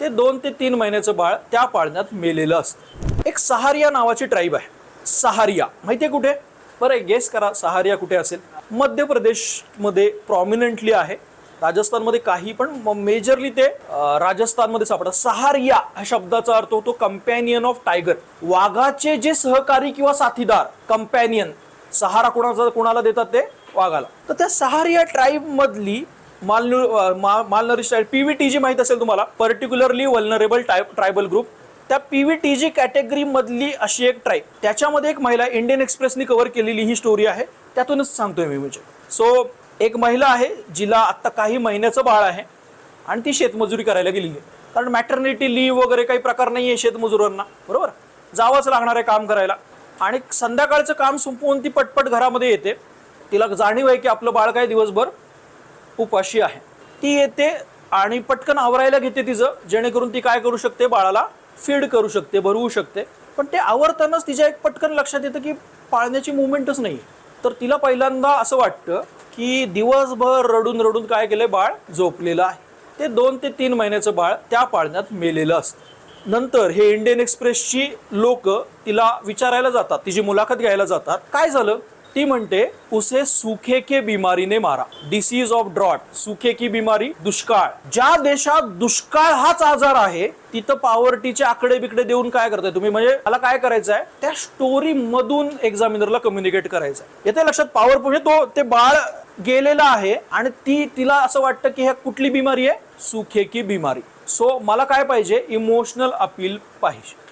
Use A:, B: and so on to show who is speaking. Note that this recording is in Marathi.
A: ते दोन ते तीन महिन्याचं बाळ त्या पाळण्यात मेलेलं असतं. एक सहारिया नावाची ट्राईब आहे. सहारिया. माहितीये कुठे? बरं गेस करा सहारिया कुठे असेल? मध्य प्रदेशमध्ये प्रॉमिनंटली आहे. राजस्थानमध्ये काही पण मेजरली ते राजस्थानमध्ये सापडतात सहारिया ह्या शब्दाचा अर्थ होतो कंपॅनियन ऑफ टायगर वाघाचे जे सहकारी किंवा साथीदार कंपॅनियन सहारा कोणाचा कोणाला देतात ते? वाघाला. तर त्या सहारिया ट्राईब मधली मालन्यू malnourish P V T G माहीत असेल तुम्हाला particularly vulnerable type tribal group त्या पी व्ही टी जी कॅटेगरीमधली अशी एक ट्राईब त्याच्यामध्ये एक महिला इंडियन एक्सप्रेसनी कव्हर केलेली ही स्टोरी आहे. त्यातूनच सांगतोय मी म्हणजे. सो एक महिला आहे जिला आत्ता काही महिन्याचं बाळ आहे आणि ती शेतमजुरी करायला गेलेली आहे. कारण मॅटर्निटी लीव वगैरे काही प्रकार नाही आहे शेतमजुरांना बरोबर? जावंच लागणार आहे काम करायला. आणि संध्याकाळचं काम संपवून ती पटपट घरामध्ये येते. तिला जाणीव आहे की आपलं बाळ काय दिवसभर उपाशी आहे. ती येते आणि पटकन आवरायला घेते तिचं जेणेकरून ती काय करू शकते? बाळाला फीड करू शकते भरवू शकते. पण ते आवरतानाच तिच्या एक पटकन लक्षात येतं की पाळण्याची मुवमेंटच नाही तर तिला पहिल्यांदा असं वाटतं की दिवसभर रडून रडून काय केलं बाळ झोपलेलं आहे. ते दोन ते तीन महिन्याचं बाळ त्या पाळण्यात मेलेलं असतं. नंतर हे इंडियन एक्सप्रेसची लोक तिला विचारायला जातात तिची मुलाखत घ्यायला जातात. काय झालं? ती म्हणते उसे सुखे के बिमारीने मारा. डिसीज ऑफ ड्रॉट सुखे की बिमारी दुष्काळ. ज्या देशात दुष्काळ हाच आजार आहे तिथं पॉवर्टीचे आकडे बिकडे देऊन काय करताय तुम्ही? म्हणजे मला काय करायचं आहे त्या स्टोरी मधून एक्झामिनरला कम्युनिकेट करायचं आहे येते लक्षात? पॉवर म्हणजे तो ते बाळ गेलेला आहे आणि ती तिला असं वाटतं की ह्या कुठली बिमारी आहे? सुखे की बिमारी. सो मला काय पाहिजे? इमोशनल अपील पाहिजे.